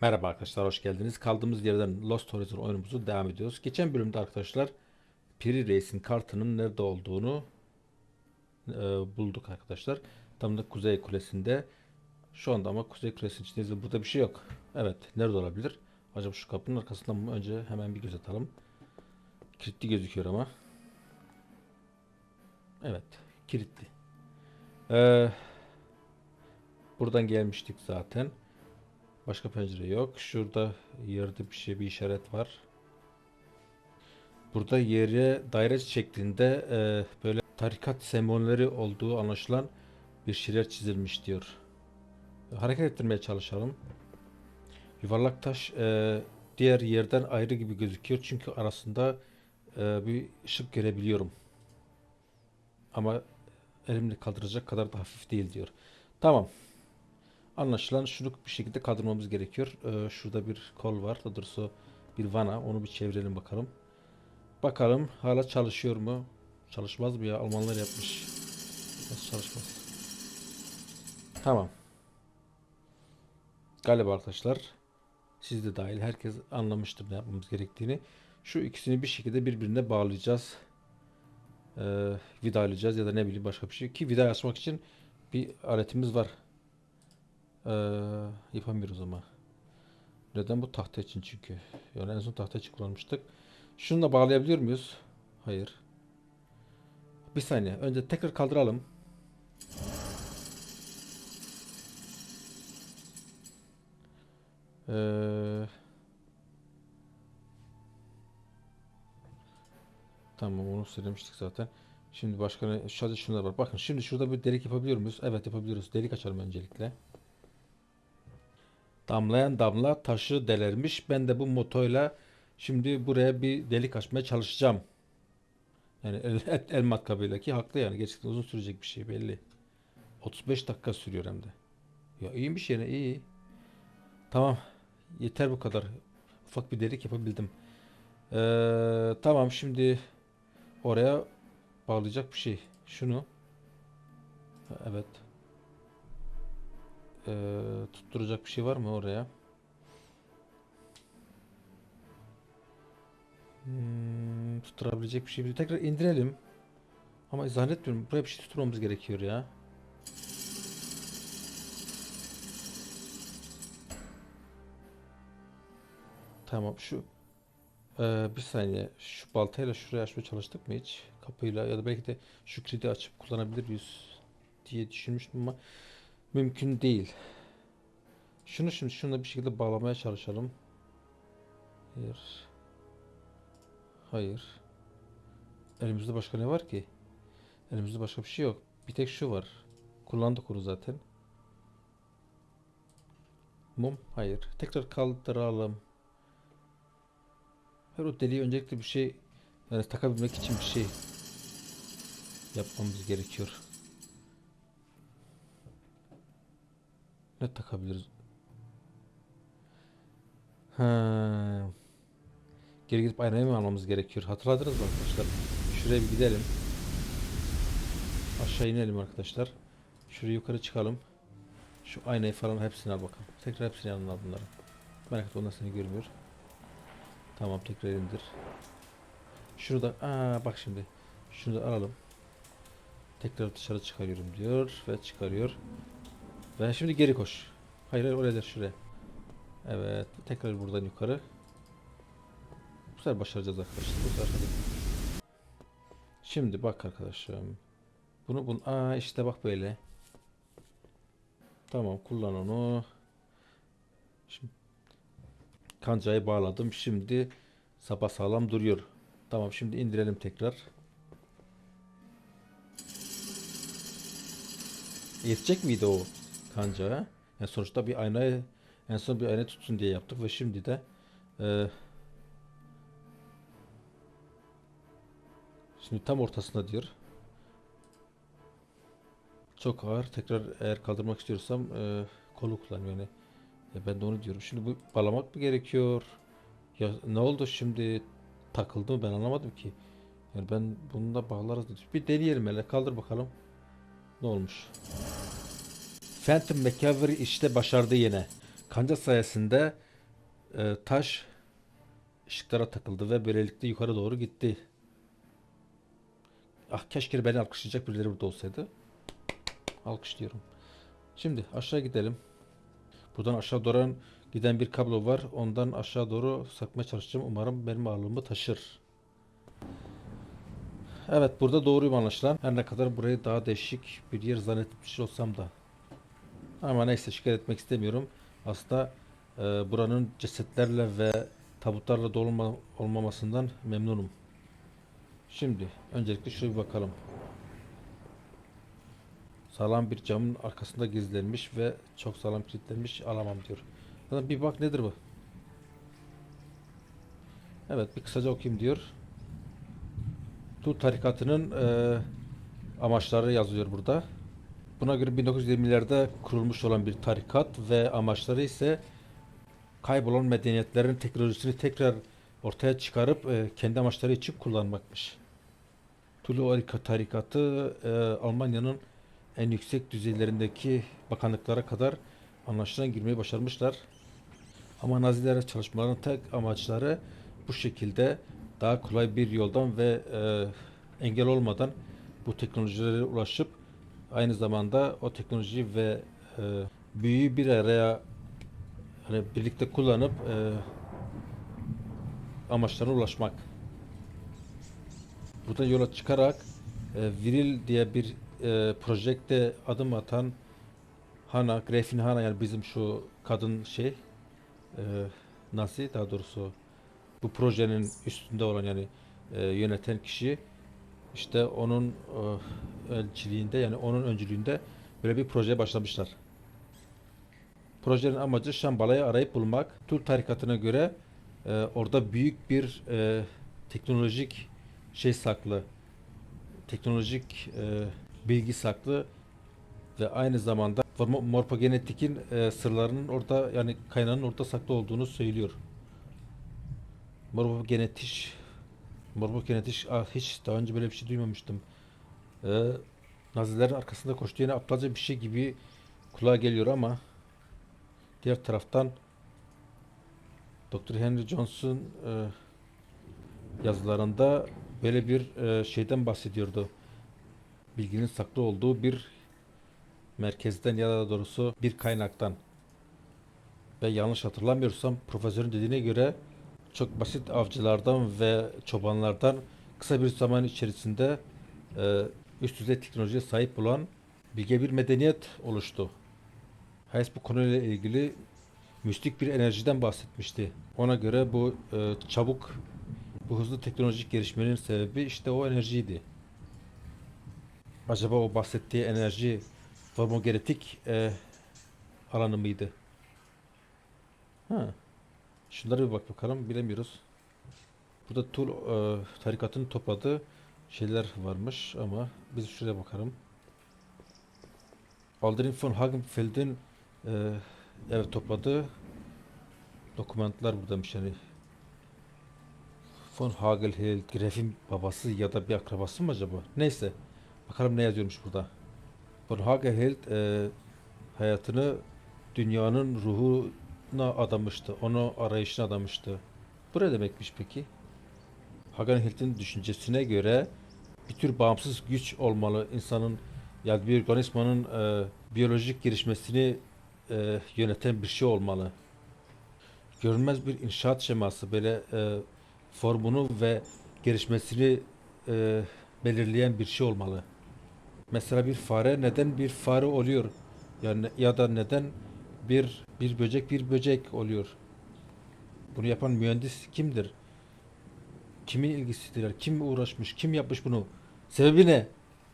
Merhaba arkadaşlar, hoş geldiniz. Kaldığımız yerden Lost Horizon oyunumuzu devam ediyoruz. Geçen bölümde arkadaşlar Piri Reis'in kartının nerede olduğunu e, bulduk arkadaşlar. Tam da Kuzey Kulesi'nde. Şu anda ama Kuzey Kulesi'nin içindeyiz ve burada bir şey yok. Evet, nerede olabilir? Acaba şu kapının arkasından mı? Önce hemen bir göz atalım. Kilitli gözüküyor ama. Evet, kilitli. Ee, buradan gelmiştik zaten. Başka pencere yok. Şurada yerde bir şey bir işaret var. Burada yere daire şeklinde e, böyle tarikat sembolleri olduğu anlaşılan bir şeyler çizilmiş diyor. Hareket ettirmeye çalışalım. Yuvarlak taş e, diğer yerden ayrı gibi gözüküyor çünkü arasında e, bir ışık görebiliyorum. Ama elimle kaldıracak kadar da hafif değil diyor. Tamam. Anlaşılan şunu bir şekilde kaldırmamız gerekiyor. Ee, şurada bir kol var. Daha doğrusu bir vana. Onu bir çevirelim bakalım. Bakalım hala çalışıyor mu? Çalışmaz mı ya? Almanlar yapmış. Nasıl çalışmaz? Tamam. Galiba arkadaşlar siz de dahil herkes anlamıştır ne yapmamız gerektiğini. Şu ikisini bir şekilde birbirine bağlayacağız. Ee, vidalayacağız ya da ne bileyim başka bir şey. Ki vida için bir aletimiz var. Ee, yapamıyoruz ama. Neden bu tahta için çünkü. Yani en son tahta için kullanmıştık. Şunu da bağlayabiliyor muyuz? Hayır. Bir saniye. Önce tekrar kaldıralım. Ee, tamam onu söylemiştik zaten. Şimdi başka ne? Sadece şunlar var. Bakın şimdi şurada bir delik yapabiliyor muyuz? Evet yapabiliyoruz. Delik açalım öncelikle. Damlayan damla taşı delermiş. Ben de bu motoyla şimdi buraya bir delik açmaya çalışacağım. Yani el, el, el matkabıyla haklı yani. Gerçekten uzun sürecek bir şey belli. 35 dakika sürüyor hem de. Ya iyiymiş yani iyi. Tamam. Yeter bu kadar. Ufak bir delik yapabildim. Ee, tamam şimdi oraya bağlayacak bir şey. Şunu. Evet. Ee, tutturacak bir şey var mı oraya? Hmm, tutturabilecek bir şey. Tekrar indirelim. Ama zannetmiyorum. Buraya bir şey tutturmamız gerekiyor ya. Tamam şu Ee, bir saniye şu baltayla şuraya açmaya çalıştık mı hiç? Kapıyla ya da belki de şu kilidi açıp kullanabilir miyiz diye düşünmüştüm ama mümkün değil. Şunu şimdi şunu bir şekilde bağlamaya çalışalım. Hayır. Hayır. Elimizde başka ne var ki? Elimizde başka bir şey yok. Bir tek şu var. Kullandık onu zaten. Mum? Hayır. Tekrar kaldıralım. Her o deliğe öncelikle bir şey yani takabilmek için bir şey yapmamız gerekiyor. Ne takabiliriz? Ha. Geri gidip aynayı mı almamız gerekiyor? Hatırladınız mı arkadaşlar? Şuraya bir gidelim. Aşağı inelim arkadaşlar. Şuraya yukarı çıkalım. Şu aynayı falan hepsini al bakalım. Tekrar hepsini yanına al bunları. Merak etme onlar seni görmüyor. Tamam tekrar indir. Şunu da aa bak şimdi. Şunu da alalım. Tekrar dışarı çıkarıyorum diyor ve çıkarıyor. Ve şimdi geri koş. Hayır hayır oraya değil şuraya. Evet tekrar buradan yukarı. Bu sefer başaracağız arkadaşlar. Bu sefer hadi. Şimdi bak arkadaşım. Bunu bunu aa işte bak böyle. Tamam kullan onu. Şimdi kancayı bağladım. Şimdi sapa sağlam duruyor. Tamam şimdi indirelim tekrar. Yetecek miydi o kanca? Yani sonuçta bir aynayı en son bir ayna tutsun diye yaptık ve şimdi de e, şimdi tam ortasında diyor. Çok ağır. Tekrar eğer kaldırmak istiyorsam e, kolu kullanıyor yani. Ya ben de onu diyorum. Şimdi bu bağlamak mı gerekiyor? Ya ne oldu şimdi? Takıldı mı? Ben anlamadım ki. Yani ben bunu da bağlarız. Bir deneyelim hele. Kaldır bakalım. Ne olmuş? Phantom McCavery işte başardı yine. Kanca sayesinde e, taş ışıklara takıldı ve böylelikle yukarı doğru gitti. Ah keşke beni alkışlayacak birileri burada olsaydı. Alkışlıyorum. Şimdi aşağı gidelim. Buradan aşağı doğru giden bir kablo var. Ondan aşağı doğru sakmaya çalışacağım. Umarım benim ağırlığımı taşır. Evet burada doğruyum anlaşılan. Her ne kadar burayı daha değişik bir yer zannetmiş olsam da. Ama neyse şikayet etmek istemiyorum. Aslında e, buranın cesetlerle ve tabutlarla dolu olma- olmamasından memnunum. Şimdi öncelikle şuraya bir bakalım. Sağlam bir camın arkasında gizlenmiş ve çok sağlam kilitlenmiş alamam diyor. Zaten bir bak nedir bu? Evet bir kısaca okuyayım diyor. Tu tarikatının e, amaçları yazıyor burada. Buna göre 1920'lerde kurulmuş olan bir tarikat ve amaçları ise kaybolan medeniyetlerin teknolojisini tekrar ortaya çıkarıp e, kendi amaçları için kullanmakmış. Tulu tarikatı e, Almanya'nın en yüksek düzeylerindeki bakanlıklara kadar anlaşılan girmeyi başarmışlar. Ama Nazilere çalışmaların tek amaçları bu şekilde daha kolay bir yoldan ve e, engel olmadan bu teknolojilere ulaşıp aynı zamanda o teknoloji ve e, büyüyü bir araya hani birlikte kullanıp e, amaçlarına ulaşmak. Buradan yola çıkarak e, Viril diye bir e, projekte adım atan Hana, Gräfin Hana yani bizim şu kadın şey e, Nasi daha doğrusu bu projenin üstünde olan yani e, yöneten kişi işte onun e, öncülüğünde yani onun öncülüğünde böyle bir projeye başlamışlar. Projenin amacı Şambala'yı arayıp bulmak. Tur tarikatına göre e, orada büyük bir e, teknolojik şey saklı. Teknolojik e, bilgi saklı ve aynı zamanda morfogenetikin e, sırlarının orada yani kaynağının orada saklı olduğunu söylüyor. Morfogenetik Morfogenetik ah, hiç daha önce böyle bir şey duymamıştım. Ee, Nazilerin arkasında koştuğu yine aptalca bir şey gibi kulağa geliyor ama diğer taraftan Dr. Henry Johnson e, yazılarında böyle bir e, şeyden bahsediyordu. Bilginin saklı olduğu bir merkezden ya da doğrusu bir kaynaktan. Ve yanlış hatırlamıyorsam profesörün dediğine göre çok basit avcılardan ve çobanlardan kısa bir zaman içerisinde e, üst düzey teknolojiye sahip olan bilge bir medeniyet oluştu. Hayes bu konuyla ilgili mistik bir enerjiden bahsetmişti. Ona göre bu e, çabuk, bu hızlı teknolojik gelişmenin sebebi işte o enerjiydi. Acaba o bahsettiği enerji formogenetik e, alanı mıydı? Ha. Şunlara bir bak bakalım bilemiyoruz. Burada Tul e, tarikatın topladığı şeyler varmış ama biz şuraya bakalım. Aldrin von Hagenfeld'in e, evet topladığı dokümanlar buradaymış yani. Von Hagelheld, Gref'in babası ya da bir akrabası mı acaba? Neyse. Bakalım ne yazıyormuş burada. Von Hagelheld e, hayatını dünyanın ruhuna adamıştı. Onu arayışına adamıştı. Bu ne demekmiş peki? Hagenheld'in düşüncesine göre bir tür bağımsız güç olmalı. insanın yani bir organizmanın e, biyolojik gelişmesini e, yöneten bir şey olmalı. Görünmez bir inşaat şeması böyle e, formunu ve gelişmesini e, belirleyen bir şey olmalı. Mesela bir fare neden bir fare oluyor? Yani ya da neden bir bir böcek bir böcek oluyor? Bunu yapan mühendis kimdir? Kimin ilgisidir? Kim uğraşmış? Kim yapmış bunu? Sebebi ne?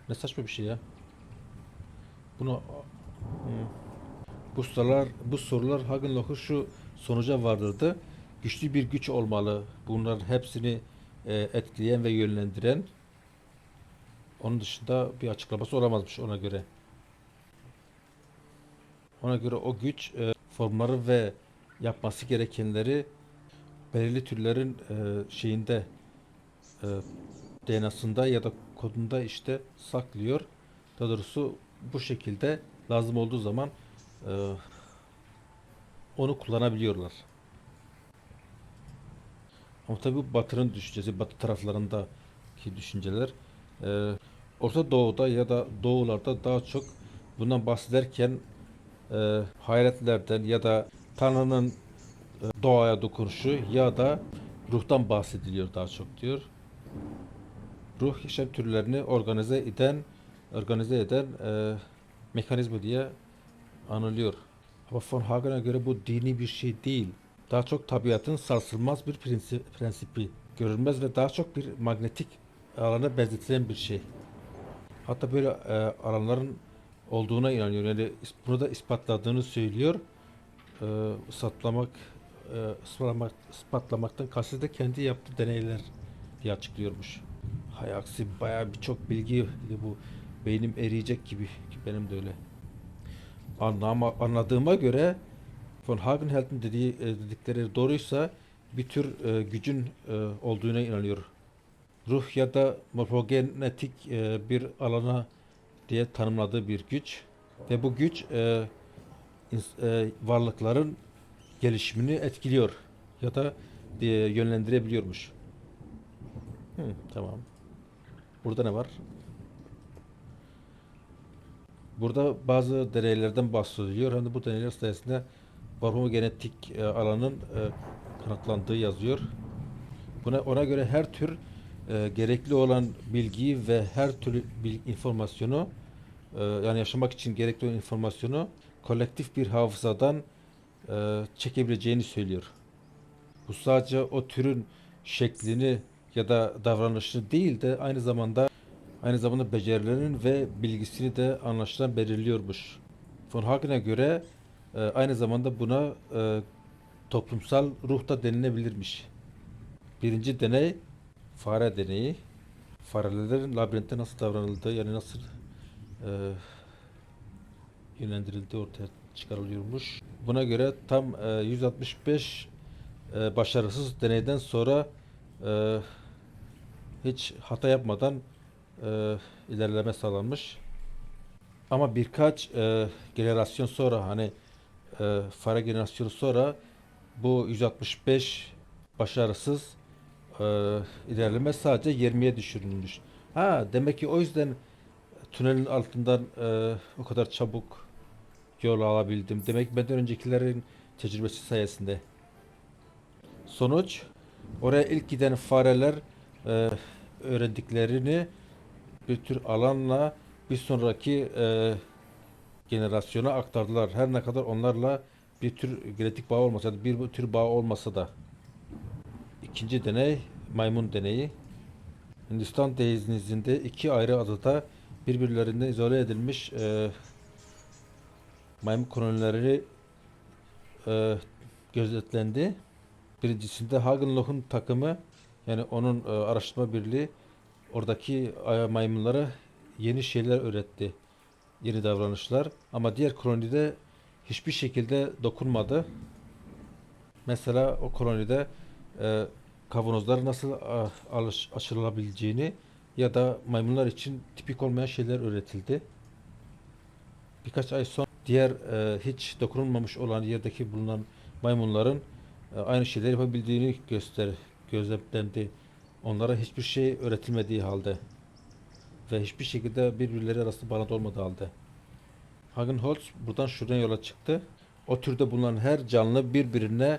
Ne saçma bir şey ya. Bunu bu sorular bu sorular Hagenlocher şu sonuca vardırdı. Güçlü bir güç olmalı. Bunların hepsini e, etkileyen ve yönlendiren. Onun dışında bir açıklaması olamazmış ona göre. Ona göre o güç e, formları ve yapması gerekenleri belirli türlerin e, şeyinde e, DNA'sında ya da kodunda işte saklıyor. Daha doğrusu bu şekilde lazım olduğu zaman e, onu kullanabiliyorlar. Ama tabii bu Batı'nın düşüncesi, Batı taraflarındaki düşünceler. Ee, Orta Doğu'da ya da Doğularda daha çok bundan bahsederken e, hayaletlerden ya da Tanrı'nın e, doğaya dokunuşu ya da ruhtan bahsediliyor daha çok diyor. Ruh yaşam türlerini organize eden, organize eden e, mekanizma diye anılıyor. Ama von Hagen'a göre bu dini bir şey değil. Daha çok tabiatın sarsılmaz bir prensip, prensipi. Görünmez ve daha çok bir magnetik alana benzetilen bir şey. Hatta böyle e, alanların olduğuna inanıyor. Yani bunu da ispatladığını söylüyor. E, ispatlamak, e, ispatlamak, ispatlamaktan kastı da kendi yaptığı deneyler diye açıklıyormuş. Hay aksi bayağı birçok bilgi bu beynim eriyecek gibi ki benim de öyle. Anlama, anladığıma göre von Hagenheld'in dediği e, dedikleri doğruysa bir tür e, gücün e, olduğuna inanıyor. Ruh ya da morfogenetik e, bir alana diye tanımladığı bir güç ve bu güç e, e, varlıkların gelişimini etkiliyor ya da e, yönlendirebiliyormuş. Hı, tamam. Burada ne var? Burada bazı deneylerden bahsediliyor. Hem de bu deneyler sayesinde morfogenetik e, alanın e, kanıtlandığı yazıyor. Buna ona göre her tür e, gerekli olan bilgiyi ve her türlü bil, informasyonu e, yani yaşamak için gerekli olan informasyonu kolektif bir hafızadan e, çekebileceğini söylüyor. Bu sadece o türün şeklini ya da davranışını değil de aynı zamanda aynı zamanda becerilerinin ve bilgisini de anlaşılan belirliyormuş. Von Hagen'e göre e, aynı zamanda buna e, toplumsal ruh da denilebilirmiş. Birinci deney fare deneyi. Farelerin labirentte nasıl davranıldığı yani nasıl e, yönlendirildiği ortaya çıkarılıyormuş. Buna göre tam e, 165 e, başarısız deneyden sonra e, hiç hata yapmadan e, ilerleme sağlanmış. Ama birkaç e, jenerasyon sonra hani e, fare generasyonu sonra bu 165 başarısız e, ilerleme sadece 20'ye düşürülmüş. Ha demek ki o yüzden tünelin altından e, o kadar çabuk yol alabildim. Demek benden öncekilerin tecrübesi sayesinde. Sonuç oraya ilk giden fareler e, öğrendiklerini bir tür alanla bir sonraki e, generasyona aktardılar. Her ne kadar onlarla bir tür genetik bağ olmasa da bir tür bağ olmasa da. İkinci deney maymun deneyi. Hindistan denizinde iki ayrı adada birbirlerinden izole edilmiş e, maymun kolonileri e, gözetlendi. Birincisinde Hagenloch'un takımı yani onun e, araştırma birliği oradaki e, maymunlara yeni şeyler öğretti. Yeni davranışlar. Ama diğer kolonide hiçbir şekilde dokunmadı. Mesela o kolonide e, kavanozlar nasıl alış, açılabileceğini ya da maymunlar için tipik olmayan şeyler öğretildi. Birkaç ay sonra diğer e, hiç dokunulmamış olan yerdeki bulunan maymunların e, aynı şeyleri yapabildiğini göster gözlemlendi. Onlara hiçbir şey öğretilmediği halde ve hiçbir şekilde birbirleri arasında bağlantı olmadığı halde. Hagenholz buradan şuradan yola çıktı. O türde bulunan her canlı birbirine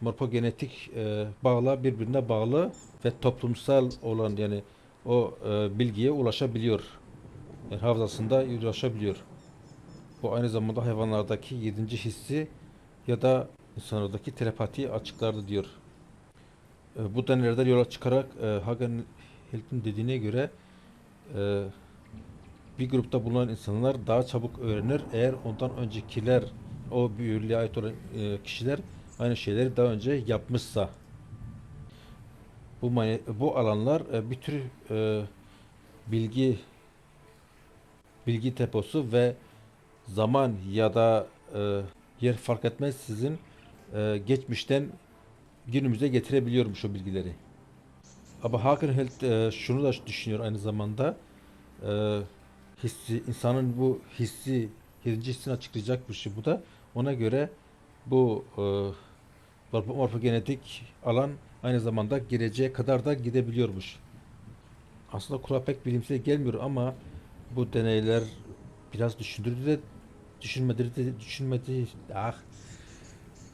morfogenetik e, bağla birbirine bağlı ve toplumsal olan yani o e, bilgiye ulaşabiliyor. Yani hafızasında ulaşabiliyor. Bu aynı zamanda hayvanlardaki yedinci hissi ya da insanlardaki telepatiyi açıklardı diyor. E, bu deneylerden yola çıkarak e, Hagenhild'in dediğine göre e, bir grupta bulunan insanlar daha çabuk öğrenir eğer ondan öncekiler o büyürlüğe ait olan e, kişiler aynı şeyleri daha önce yapmışsa bu bu alanlar e, bir tür e, bilgi bilgi deposu ve zaman ya da e, yer fark etmezsizin e, geçmişten günümüze getirebiliyormuş o bilgileri. Ama Hagenheld e, şunu da düşünüyor aynı zamanda e, hissi, insanın bu hissi, yedinci hissini açıklayacak bir şey bu da. Ona göre bu e, morfo- morfogenetik alan aynı zamanda geleceğe kadar da gidebiliyormuş. Aslında kulağa pek bilimsel gelmiyor ama bu deneyler biraz düşündürdü de düşünmedi de düşünmedi ah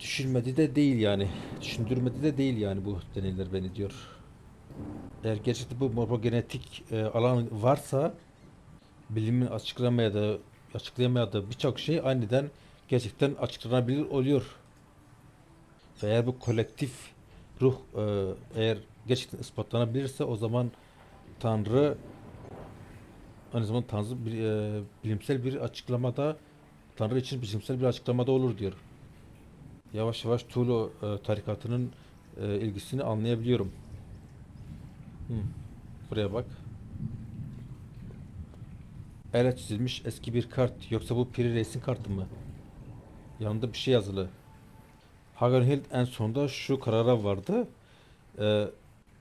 düşünmedi de değil yani. Düşündürmedi de değil yani bu deneyler beni diyor. Eğer gerçekten bu morfogenetik e, alan varsa bilimin açıklamaya açıklayamadığı birçok şey aniden gerçekten açıklanabilir oluyor. Ve eğer bu kolektif ruh e, eğer gerçekten ispatlanabilirse o zaman Tanrı aynı zamanda Tanrı bir, e, bilimsel bir açıklamada Tanrı için bilimsel bir açıklamada olur diyor. Yavaş yavaş Tuğlu e, tarikatının e, ilgisini anlayabiliyorum. Hı. Buraya bak. Ele çizilmiş eski bir kart. Yoksa bu Piri Reis'in kartı mı? Yanında bir şey yazılı. Hagenhild en sonunda şu karara vardı. Ee,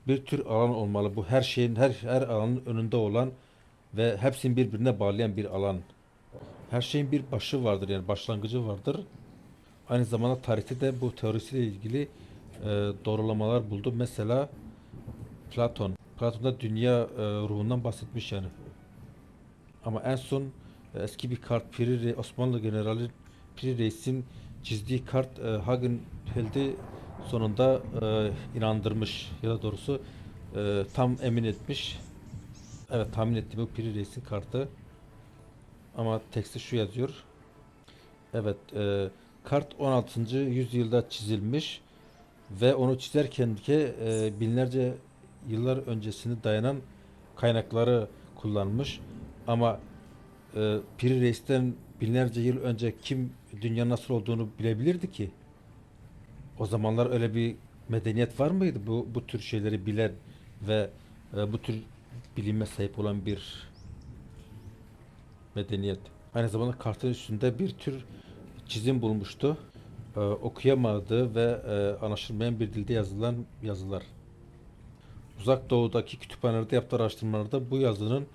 bir tür alan olmalı. Bu her şeyin, her, her alanın önünde olan ve hepsini birbirine bağlayan bir alan. Her şeyin bir başı vardır yani başlangıcı vardır. Aynı zamanda tarihte de bu teorisiyle ilgili e, doğrulamalar buldu. Mesela Platon. Platon'da dünya e, ruhundan bahsetmiş yani. Ama en son e, eski bir kart Piri Osmanlı generali Piri Reis'in çizdiği kart e, Hagenhild'i sonunda e, inandırmış ya da doğrusu e, tam emin etmiş. Evet tahmin ettiğim bu Piri Reis'in kartı. Ama teksti şu yazıyor. Evet e, kart 16. yüzyılda çizilmiş ve onu çizerken ki e, binlerce yıllar öncesine dayanan kaynakları kullanmış. Ama e, Piri Reis'ten binlerce yıl önce kim dünya nasıl olduğunu bilebilirdi ki? O zamanlar öyle bir medeniyet var mıydı bu bu tür şeyleri bilen ve e, bu tür bilime sahip olan bir medeniyet. Aynı zamanda kartın üstünde bir tür çizim bulmuştu. E, okuyamadığı ve e, anlaşılmayan bir dilde yazılan yazılar. Uzak doğudaki kütüphanelerde yaptığı araştırmalarda bu yazının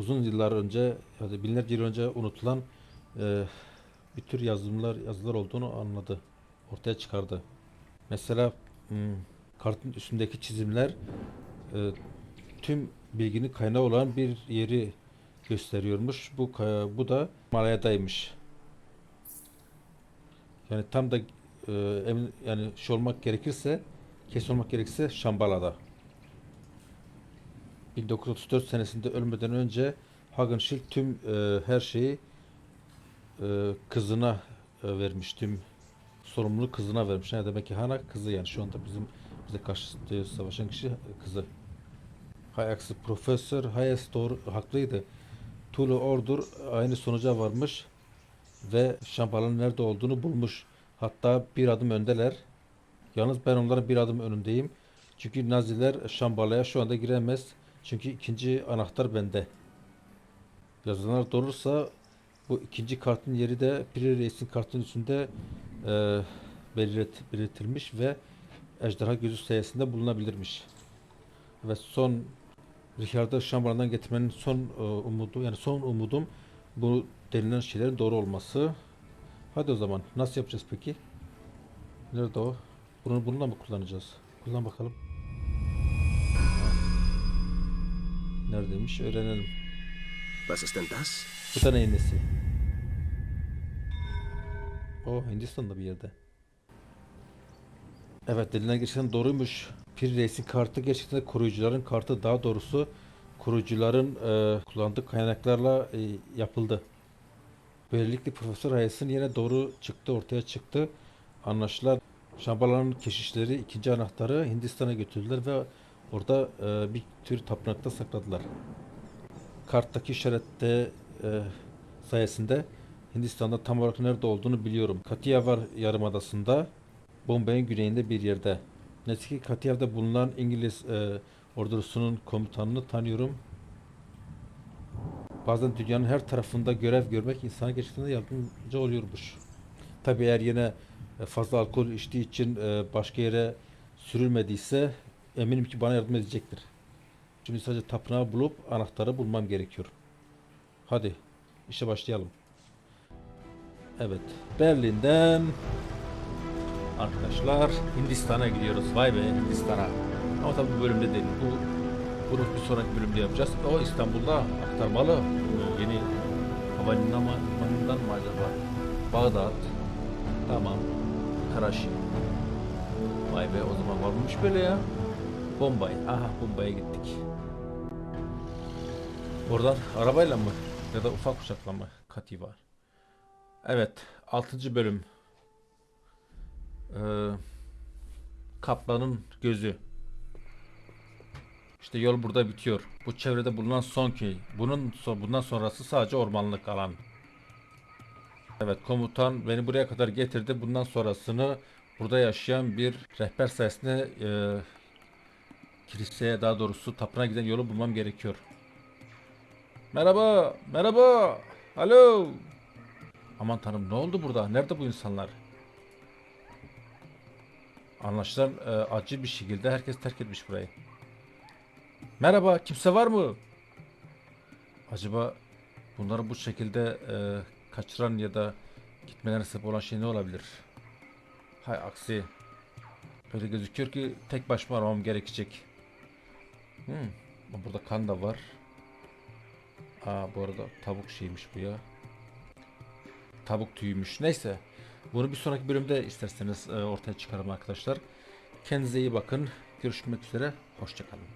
uzun yıllar önce ya da binlerce yıl önce unutulan e, bir tür yazımlar yazılar olduğunu anladı. Ortaya çıkardı. Mesela hmm, kartın üstündeki çizimler e, tüm bilginin kaynağı olan bir yeri gösteriyormuş. Bu bu da Himalaya'daymış. Yani tam da e, emin yani şey olmak gerekirse kesin olmak gerekirse Şambala'da. 1934 senesinde ölmeden önce Hagenschild tüm e, her şeyi e, kızına e, vermiş. Tüm sorumluluğu kızına vermiş. Ne demek ki Hana kızı yani şu anda bizim bize karşı savaşan kişi kızı. Hay aksi Profesör Hayes doğru haklıydı. Tulu Ordur aynı sonuca varmış ve Şambala'nın nerede olduğunu bulmuş. Hatta bir adım öndeler. Yalnız ben onların bir adım önündeyim. Çünkü Naziler Şambala'ya şu anda giremez. Çünkü ikinci anahtar bende. Yazılanlar doğruysa bu ikinci kartın yeri de Piri Reis'in kartın üstünde e, belirt, belirtilmiş ve ejderha gözü sayesinde bulunabilirmiş. Ve son Richard'ı Şambala'dan getirmenin son e, umudu yani son umudum bu denilen şeylerin doğru olması. Hadi o zaman nasıl yapacağız peki? Nerede o? Bunu bununla mı kullanacağız? Kullan bakalım. Neredeymiş? Öğrenelim. Was ist denn das? Bu da neyin nesi? O Hindistan'da bir yerde. Evet dediler gerçekten doğruymuş. Pir Reis'in kartı gerçekten de koruyucuların kartı daha doğrusu koruyucuların e, kullandığı kaynaklarla e, yapıldı. Böylelikle Profesör Hayes'in yine doğru çıktı ortaya çıktı. Anlaşılan Şambala'nın keşişleri ikinci anahtarı Hindistan'a götürdüler ve orada e, bir tür tapınakta sakladılar karttaki işarette e, sayesinde Hindistan'da tam olarak nerede olduğunu biliyorum. Kathiawar yarımadasında Bombay'ın güneyinde bir yerde. Neyse ki Kathiawar'da bulunan İngiliz e, ordusunun komutanını tanıyorum. Bazen dünyanın her tarafında görev görmek insana gerçekten de yardımcı oluyormuş. Tabi eğer yine e, fazla alkol içtiği için e, başka yere sürülmediyse eminim ki bana yardım edecektir. Şimdi sadece tapınağı bulup anahtarı bulmam gerekiyor. Hadi işe başlayalım. Evet. Berlin'den Arkadaşlar Hindistan'a gidiyoruz. Vay be Hindistan'a. Ama tabii bu bölümde değil. Bu bunu bir sonraki bölümde yapacağız. O İstanbul'da aktarmalı. Yeni havalimanından mı acaba? Bağdat. Tamam. Karaşi. Vay be o zaman varmış böyle ya. Bombay. Aha Bombay'a gittik. Oradan arabayla mı? Ya da ufak uçakla mı? Kati var. Evet. 6. bölüm. Ee, Kaplanın gözü. İşte yol burada bitiyor. Bu çevrede bulunan son köy. Bunun bundan sonrası sadece ormanlık alan. Evet komutan beni buraya kadar getirdi. Bundan sonrasını burada yaşayan bir rehber sayesinde e, kiliseye daha doğrusu tapınağa giden yolu bulmam gerekiyor. Merhaba, merhaba. Alo. Aman tanrım ne oldu burada? Nerede bu insanlar? Anlaşılan e, acil bir şekilde herkes terk etmiş burayı. Merhaba, kimse var mı? Acaba bunları bu şekilde e, kaçıran ya da gitmelerine sebep olan şey ne olabilir? Hay aksi. Böyle gözüküyor ki tek başıma aramam gerekecek. Hmm. Burada kan da var. Aa bu arada tavuk şeymiş bu ya. Tavuk tüyümüş. Neyse. Bunu bir sonraki bölümde isterseniz e, ortaya çıkarım arkadaşlar. Kendinize iyi bakın. Görüşmek üzere. Hoşçakalın.